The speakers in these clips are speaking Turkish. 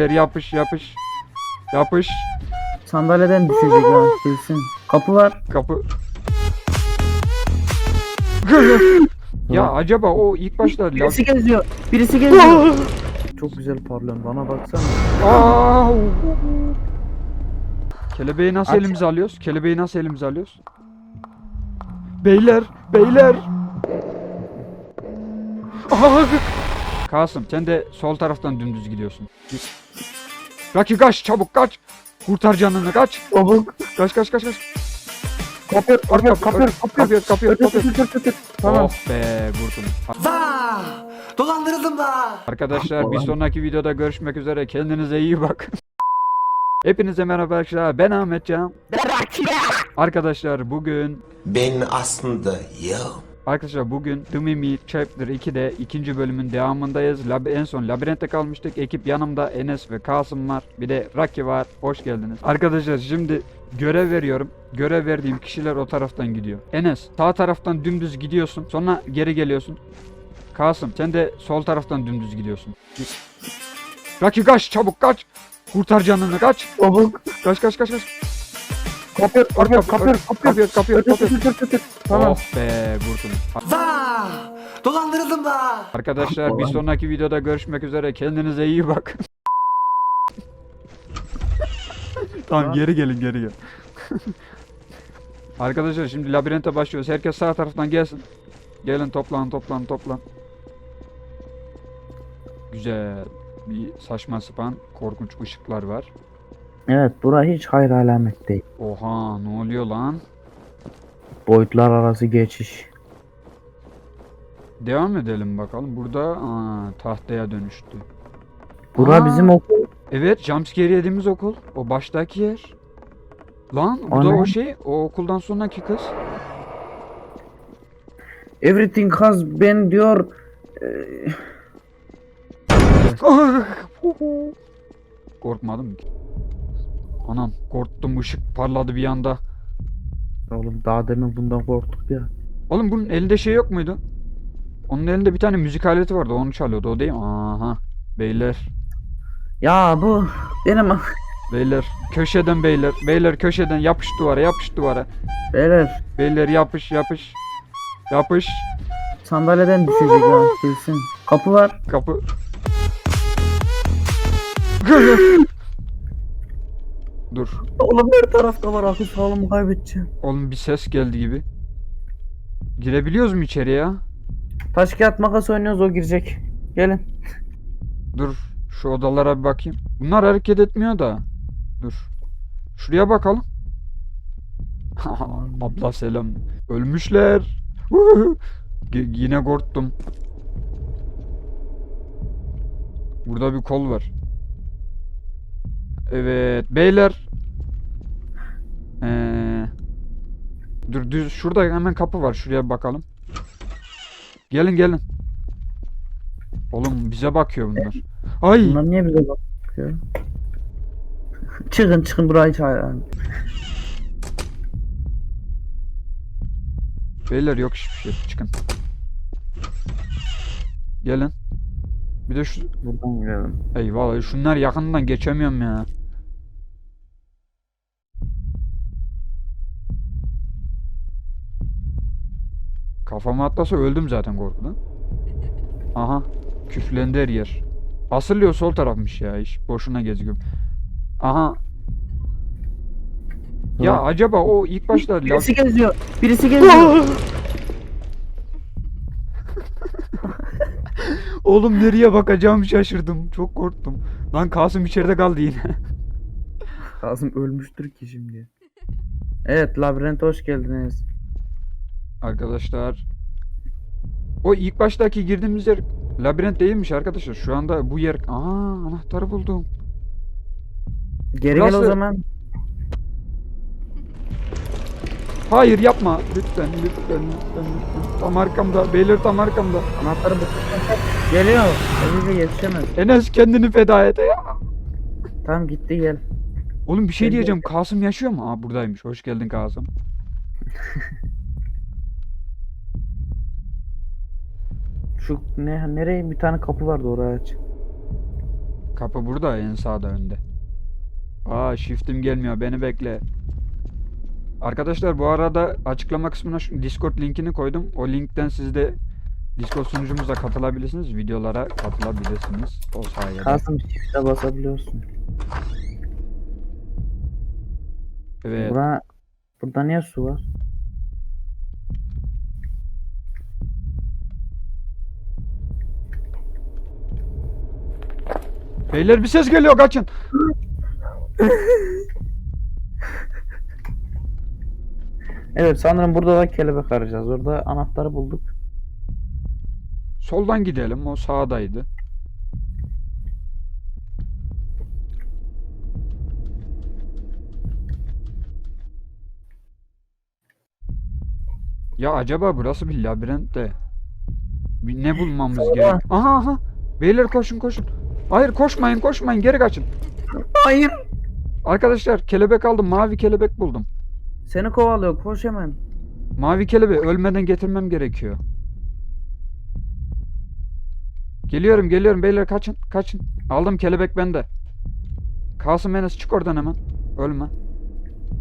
Beyler yapış yapış. Yapış. Sandalyeden düşecek ha kesin. Kapı var. Kapı. ya acaba o ilk başta. Birisi geziyor. Birisi geziyor. Çok güzel parlıyorsun bana baksana. Aa! Kelebeği nasıl Aç. elimize alıyoruz? Kelebeği nasıl elimize alıyoruz? Beyler, beyler. Aa! Kasım sen de sol taraftan dümdüz gidiyorsun. Rocky kaç çabuk kaç. Kurtar canını kaç. Çabuk. Kaç kaç kaç kaç. Kapı. Kapı Kapı. Kapı. kapıyor kapıyor kapıyor. Tamam. Oh be vurdum. Vah! Dolandırıldım da. Arkadaşlar bir sonraki videoda görüşmek üzere. Kendinize iyi bakın. Hepinize merhaba arkadaşlar. Ben Ahmetcan. Arkadaşlar bugün Ben aslında yok. Arkadaşlar bugün The Mimi Chapter 2'de ikinci bölümün devamındayız. Lab en son labirentte kalmıştık. Ekip yanımda Enes ve Kasım var. Bir de Rocky var. Hoş geldiniz. Arkadaşlar şimdi görev veriyorum. Görev verdiğim kişiler o taraftan gidiyor. Enes sağ taraftan dümdüz gidiyorsun. Sonra geri geliyorsun. Kasım sen de sol taraftan dümdüz gidiyorsun. Rocky kaç çabuk kaç. Kurtar canını kaç. Çabuk. Kaç kaç kaç kaç. Kapı. Kapı. Kapı. Kapı. Kapıyor kapıyor kapıyor. Tamam. Oh be vurdum. Vah! Dolandırıldım da. Arkadaşlar bir sonraki videoda görüşmek üzere. Kendinize iyi bakın. tamam geri gelin geri gel. Arkadaşlar şimdi labirente başlıyoruz. Herkes sağ taraftan gelsin. Gelin toplan toplan toplan. Güzel. Bir saçma sapan korkunç ışıklar var. Evet bura hiç hayır alamet değil. Oha ne oluyor lan? Boyutlar arası geçiş. Devam edelim bakalım. Burada aa, tahtaya dönüştü. Bura Aa. bizim okul. Evet, jumpscare yediğimiz okul. O baştaki yer. Lan bu O da ne? o şey, o okuldan sonraki kız. Everything has been diyor. Eee, Korkmadım ki. Anam korktum ışık parladı bir anda. Oğlum daha demin bundan korktuk ya. Oğlum bunun elinde şey yok muydu? Onun elinde bir tane müzik aleti vardı onu çalıyordu o değil mi? Aha. Beyler. Ya bu benim Beyler. Köşeden beyler. Beyler köşeden yapış duvara yapış duvara. beyler Beyler yapış yapış. Yapış. sandalyeden düşecek ha kesin. Kapı var. Kapı. Dur. Oğlum her tarafta var akıl sağlığımı kaybedeceğim. Oğlum bir ses geldi gibi. Girebiliyoruz mu içeri ya? Taş kağıt makas oynuyoruz o girecek. Gelin. Dur. Şu odalara bir bakayım. Bunlar hareket etmiyor da. Dur. Şuraya bakalım. Abla selam. Ölmüşler. Yine korktum. Burada bir kol var. Evet. Beyler. Ee, dur düz şurada hemen kapı var. Şuraya bakalım. Gelin gelin. Oğlum bize bakıyor bunlar. Ay. Bunlar niye bize bakıyor? çıkın çıkın burayı hayır. Beyler yok hiçbir şey. Çıkın. Gelin. Bir de şu... Buradan girelim. Eyvallah şunlar yakından geçemiyorum ya. Kafama atlasa öldüm zaten korkudan. Aha. Küflendi her yer. Asılıyor sol tarafmış ya iş. Boşuna geziyorum. Aha. Ya Ulan. acaba o ilk başta laf... Birisi geziyor. Birisi geziyor. Oğlum nereye bakacağım şaşırdım. Çok korktum. Lan Kasım içeride kaldı yine. Kasım ölmüştür ki şimdi. Evet labirente hoş geldiniz. Arkadaşlar. O ilk baştaki girdiğimiz yer labirent değilmiş arkadaşlar. Şu anda bu yer... Aa anahtarı buldum. Geri gel Burası- o zaman. Hayır yapma. Lütfen lütfen lütfen lütfen. Tam arkamda. Beyler tam arkamda. Anahtarı bu. Geliyor. Evize yetişemez. Enes kendini feda et ya. Tamam gitti gel. Oğlum bir şey Gel, diyeceğim. Kasım yaşıyor mu? Aa buradaymış. Hoş geldin Kasım. Şu ne nereye bir tane kapı vardı oraya aç. Kapı burada en sağda önde. Aa shift'im gelmiyor beni bekle. Arkadaşlar bu arada açıklama kısmına şu Discord linkini koydum. O linkten siz de Discord sunucumuza katılabilirsiniz. Videolara katılabilirsiniz. O sayede. Kasım shift'e basabiliyorsun. Evet. Bura, burada niye su var? Beyler bir ses geliyor kaçın. Evet sanırım burada da kelebek arayacağız. Orada anahtarı bulduk. Soldan gidelim. O sağdaydı. Ya acaba burası bir labirent de bir ne bulmamız gerek? Aha aha. Beyler koşun koşun. Hayır koşmayın koşmayın geri kaçın. Hayır. Arkadaşlar kelebek aldım. Mavi kelebek buldum. Seni kovalıyor. Koş hemen. Mavi kelebeği ölmeden getirmem gerekiyor. Geliyorum geliyorum beyler kaçın kaçın. Aldım kelebek bende. Kasım Enes çık oradan hemen. Ölme.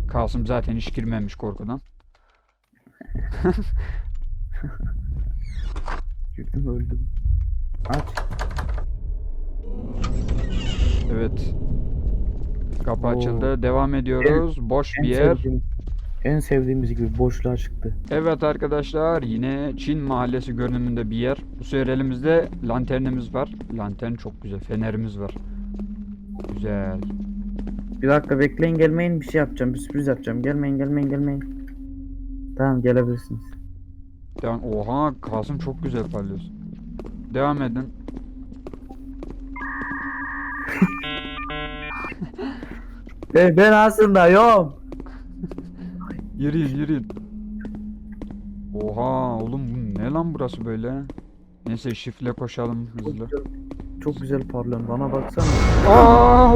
Kasım zaten hiç girmemiş korkudan. Girdim öldüm. Aç. Evet. Kapı Oo. açıldı. Devam ediyoruz. Boş En bir yer. sevdiğim, en sevdiğimiz gibi boşluğa çıktı. Evet arkadaşlar yine Çin mahallesi görünümünde bir yer. Bu sefer elimizde lanternimiz var. Lantern çok güzel. Fenerimiz var. Güzel. Bir dakika bekleyin gelmeyin bir şey yapacağım. Bir sürpriz yapacağım. Gelmeyin gelmeyin gelmeyin. Tamam gelebilirsiniz. Devam. Oha Kasım çok güzel parlıyorsun. Devam edin. Ben, ben aslında yok. Yürüyün yürüyün. Oha oğlum bu ne lan burası böyle? Neyse şifle koşalım hızlı. Çok güzel parlıyorum. Bana baksana. Aa!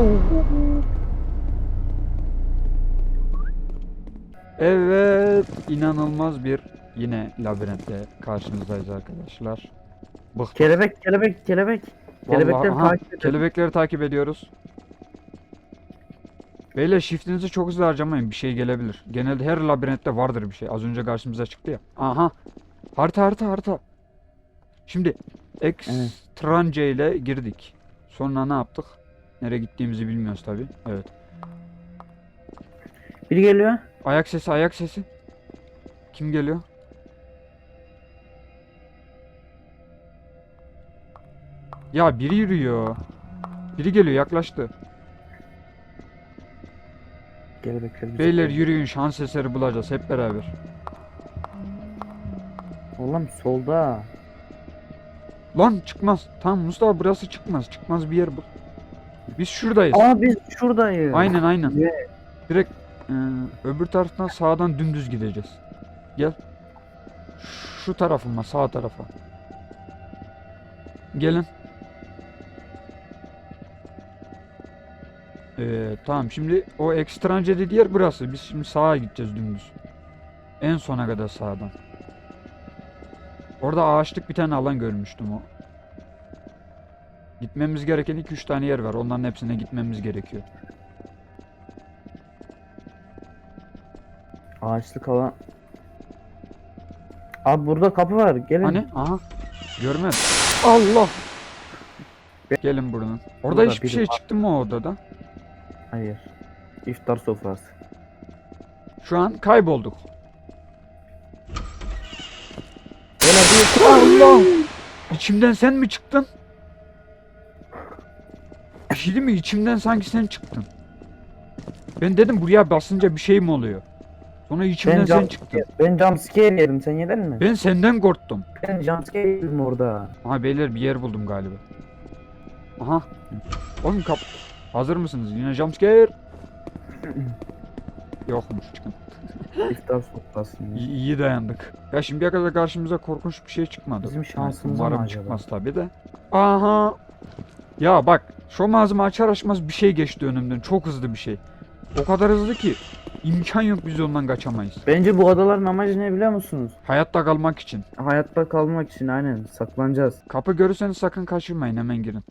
Evet, inanılmaz bir yine labirentle karşınızdayız arkadaşlar. Bık. Kelebek kelebek kelebek. Vallahi, Kelebekleri aha, takip. Kelebekleri takip ediyoruz. Beyler shiftinizi çok hızlı harcamayın. Bir şey gelebilir. Genelde her labirentte vardır bir şey. Az önce karşımıza çıktı ya. Aha. Harita harita harita. Şimdi Extrange ile girdik. Sonra ne yaptık? Nereye gittiğimizi bilmiyoruz tabi. Evet. Biri geliyor. Ayak sesi ayak sesi. Kim geliyor? Ya biri yürüyor. Biri geliyor yaklaştı. Kelebekler bizi Beyler yürüyün şans eseri bulacağız hep beraber. Oğlum solda. Lan çıkmaz. Tamam Mustafa burası çıkmaz. Çıkmaz bir yer bul. Biz şuradayız. Aa biz şuradayız. Aynen aynen. Ne? Direkt e, öbür taraftan sağdan dümdüz gideceğiz. Gel. Şu tarafıma sağ tarafa. Gelin. Ee, tamam şimdi o ekstrance dediği yer burası. Biz şimdi sağa gideceğiz dümdüz. En sona kadar sağdan. Orada ağaçlık bir tane alan görmüştüm o. Gitmemiz gereken 2-3 tane yer var. Onların hepsine gitmemiz gerekiyor. Ağaçlık alan. Abi burada kapı var. Gelin. Hani? Aha. Görmez. Allah. Gelin buradan. Orada Burada hiçbir biri şey var. çıktı mı o odada? Hayır. İftar sofrası. Şu an kaybolduk. Böyle bir Allah! İçimden sen mi çıktın? Bir şey değil mi? İçimden sanki sen çıktın. Ben dedim buraya basınca bir şey mi oluyor? Sonra içimden ben sen çıktın. ben jumpscare yedim. Sen yedin mi? Ben senden korktum. Ben jumpscare yedim orada. Aha beyler bir yer buldum galiba. Aha. Oğlum kap... Hazır mısınız? Yine jumpscare. Yokmuş çıkın. İftar sofrası. İyi, iyi dayandık. Ya şimdiye kadar karşımıza korkunç bir şey çıkmadı. Bizim Yani şansımıza mı acaba? çıkmaz tabi de. Aha. Ya bak şu malzeme açar açmaz bir şey geçti önümden. Çok hızlı bir şey. O kadar hızlı ki imkan yok biz ondan kaçamayız. Bence bu adaların amacı ne biliyor musunuz? Hayatta kalmak için. Hayatta kalmak için aynen saklanacağız. Kapı görürseniz sakın kaçırmayın hemen girin.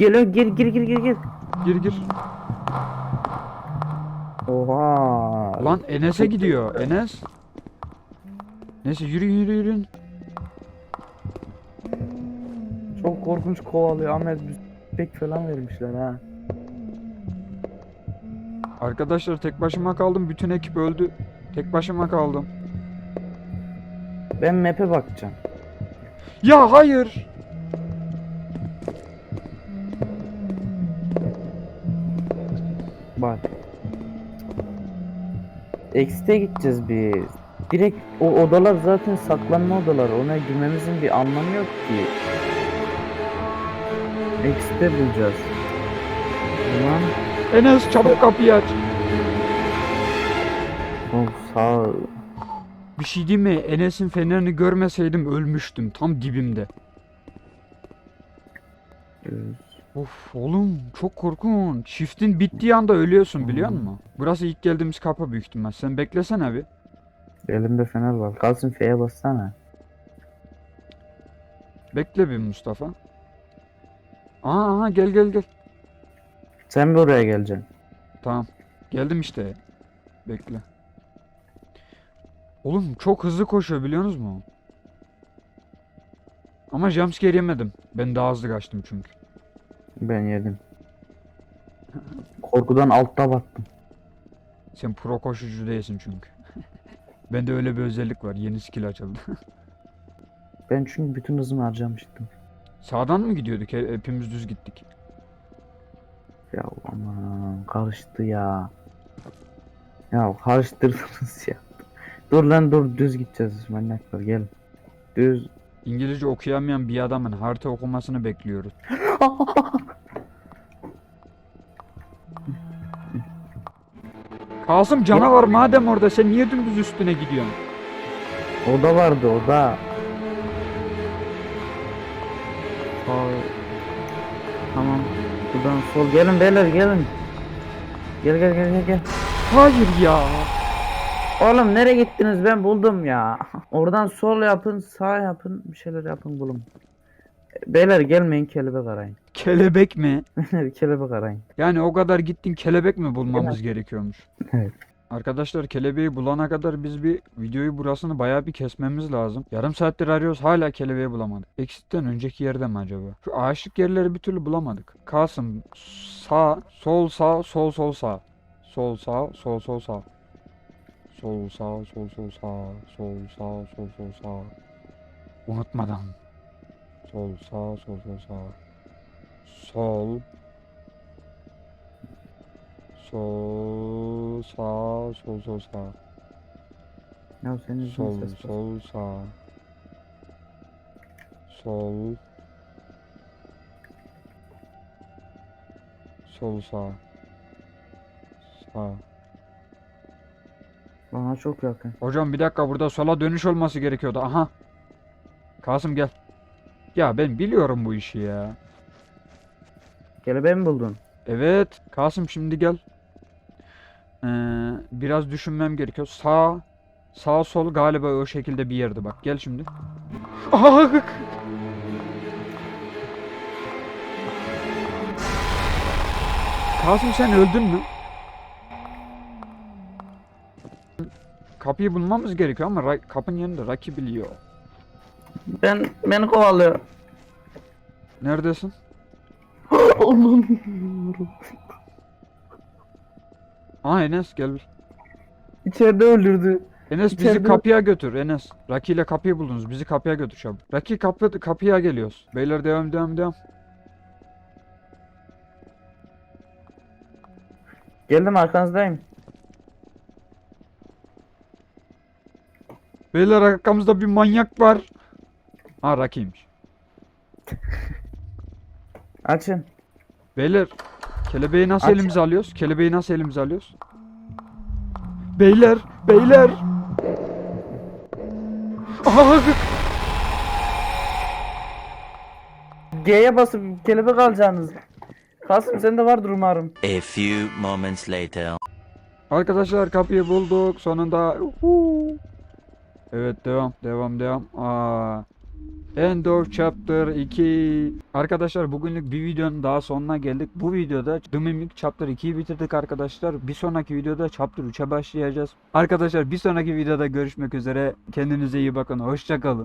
Geliyor gir gir gir gir gir. Gir gir. Oha. Lan Enes'e gidiyor. Enes. Neyse yürü yürü yürü. Çok korkunç kovalıyor Ahmet. Pek falan vermişler ha. Arkadaşlar tek başıma kaldım. Bütün ekip öldü. Tek başıma kaldım. Ben map'e bakacağım. Ya hayır. Exit'e gideceğiz biz. Direkt o odalar zaten saklanma odaları. Ona girmemizin bir anlamı yok ki. Exit'e bulacağız. Ulan. Enes çabuk kapıyı aç. Oh, sağ ol. Bir şey diyeyim mi? Enes'in fenerini görmeseydim ölmüştüm. Tam dibimde. Of oğlum çok korkunç. Shift'in bittiği anda ölüyorsun biliyor musun? Burası ilk geldiğimiz kapı büyük ihtimal. Sen beklesene bir. Elimde fener var. Kalsın F'ye bassana. Bekle bir Mustafa. Aha, aha gel gel gel. Sen mi oraya geleceksin? Tamam. Geldim işte. Bekle. Oğlum çok hızlı koşuyor biliyorsunuz mu? Ama jumpscare yemedim. Ben daha hızlı kaçtım çünkü. Ben yedim. Korkudan altta battım. Sen pro koşucu değilsin çünkü. Bende öyle bir özellik var. Yeni skill açıldı. Ben çünkü bütün hızımı harcamıştım. Sağdan mı gidiyorduk? He- Hepimiz düz gittik. Ya aman karıştı ya. Ya karıştırdınız ya. Dur lan dur düz gideceğiz manyaklar gel. Düz. İngilizce okuyamayan bir adamın harita okumasını bekliyoruz. Kasım canavar madem orada sen niye dümdüz üstüne gidiyorsun? Oda vardı oda. Sağ. Tamam. Buradan sol gelin beyler gelin. Gel gel gel gel gel. Hayır ya. Oğlum nereye gittiniz ben buldum ya. Oradan sol yapın sağ yapın bir şeyler yapın bulun. Beyler gelmeyin kelebek arayın. Kelebek mi? kelebek arayın. Yani o kadar gittin kelebek mi bulmamız gerekiyormuş? Evet. Arkadaşlar kelebeği bulana kadar biz bir videoyu burasını bayağı bir kesmemiz lazım. Yarım saattir arıyoruz hala kelebeği bulamadık. Exit'ten önceki yerde mi acaba? Şu ağaçlık yerleri bir türlü bulamadık. Kasım sağ, sol sağ, sol sol sağ. Sol sağ, sol sol sağ. Sol sağ, sol sol sağ. Sol sağ, sol sol sağ. Unutmadan. Sol sağ, sol sol sağ. Sol. Sol sağ, sol sol sağ. Ya senin Sol sol sağ. Sol. Sol sağ. Sağ. Bana çok yakın. Hocam bir dakika burada sola dönüş olması gerekiyordu. Aha. Kasım gel. Ya ben biliyorum bu işi ya. Kelebeği mi buldun? Evet. Kasım şimdi gel. Ee, biraz düşünmem gerekiyor. Sağ, sağ sol galiba o şekilde bir yerde bak. Gel şimdi. Aha! Kasım sen öldün mü? Kapıyı bulmamız gerekiyor ama kapının yanında Raki biliyor. Ben beni kovalıyor. Neredesin? Oğlum. Aa Enes gel bir. İçeride öldürdü. Enes bizi İçeride- kapıya götür Enes. Raki ile kapıyı buldunuz. Bizi kapıya götür çabuk. Raki kapı kapıya geliyoruz. Beyler devam devam devam. Geldim arkanızdayım. Beyler arkamızda bir manyak var. Ha Raki'ymiş. Açın. Beyler kelebeği nasıl Aç. elimize alıyoruz? Kelebeği nasıl elimize alıyoruz? Beyler, beyler. Aha! G'ye basıp kelebek alacaksınız. Kasım sende vardır umarım. A few moments later. Arkadaşlar kapıyı bulduk sonunda. Uhu. Evet devam devam devam. Aa. End of Chapter 2 Arkadaşlar bugünlük bir videonun daha sonuna geldik. Bu videoda The Mimic Chapter 2'yi bitirdik arkadaşlar. Bir sonraki videoda Chapter 3'e başlayacağız. Arkadaşlar bir sonraki videoda görüşmek üzere. Kendinize iyi bakın. Hoşçakalın.